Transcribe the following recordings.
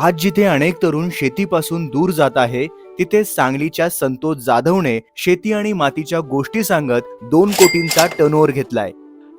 आज जिथे अनेक तरुण शेतीपासून दूर जात आहे तिथे सांगलीच्या संतोष जाधवने शेती आणि मातीच्या गोष्टी सांगत दोन कोटींचा टर्नओव्हर घेतलाय.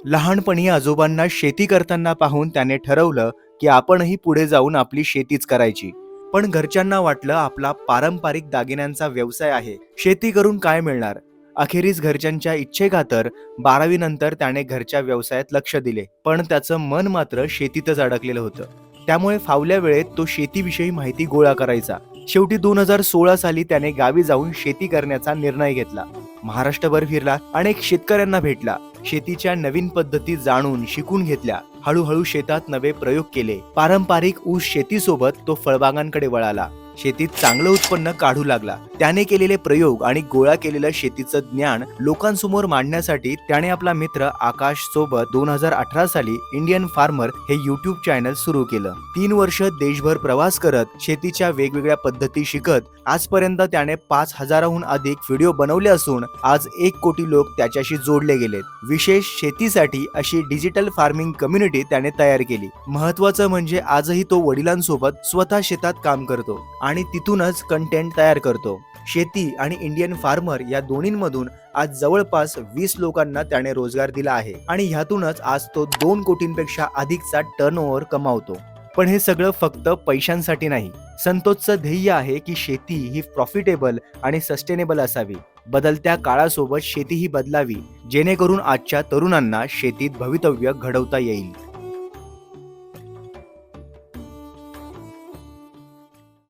लहानपणी आजोबांना शेती करताना पाहून त्याने ठरवलं की आपणही पुढे जाऊन आपली शेतीच करायची. पण घरच्यांना वाटलं आपला पारंपरिक दागिन्यांचा व्यवसाय आहे. शेती करून काय मिळणार? अखेरीस घरच्यांच्या इच्छेखातर बारावी नंतर त्याने घरच्या व्यवसायात लक्ष दिले. पण त्याचं मन मात्र शेतीतच अडकलेलं होतं. त्यामुळे फावल्या वेळेत तो शेतीविषयी माहिती गोळा करायचा. शेवटी दोन हजार सोळा साली त्याने गावी जाऊन शेती करण्याचा निर्णय घेतला. महाराष्ट्रभर फिरला अनेक शेतकऱ्यांना भेटला. शेतीच्या नवीन पद्धती जाणून शिकून घेतल्या. हळूहळू शेतात नवे प्रयोग केले. पारंपरिक ऊस शेतीसोबत तो फळबागांकडे वळाला. शेतीत चांगलं उत्पन्न काढू लागला. त्याने केलेले प्रयोग आणि गोळा केलेलं शेतीचं ज्ञान लोकांसमोर मांडण्यासाठी त्याने आपला मित्र आकाश सोबत दोन हजार अठरा साली इंडियन फार्मर हे युट्यूब चॅनल सुरू केलं. तीन वर्ष देशभर प्रवास करत शेतीच्या वेगवेगळ्या पद्धती शिकत आजपर्यंत त्याने पाच हजाराहून अधिक व्हिडिओ बनवले असून आज एक कोटी लोक त्याच्याशी जोडले गेलेत. विशेष शेतीसाठी अशी डिजिटल फार्मिंग कम्युनिटी त्याने तयार केली. महत्वाचं म्हणजे आजही तो वडिलांसोबत स्वतः शेतात काम करतो आणि तिथूनच कंटेंट तयार करतो. शेती आणि इंडियन फार्मर या दोन्हींमधून आज जवळपास वीस लोकांना त्याने रोजगार दिला आहे. आणि ह्यातूनच आज तो दोन कोटींपेक्षा अधिकचा टर्न कमावतो. पण हे सगळं फक्त पैशांसाठी नाही. संतोषचं ध्येय आहे की शेती ही प्रॉफिटेबल आणि सस्टेनेबल असावी. बदलत्या काळासोबत शेती ही बदलावी जेणेकरून आजच्या तरुणांना शेतीत भवितव्य घडवता येईल.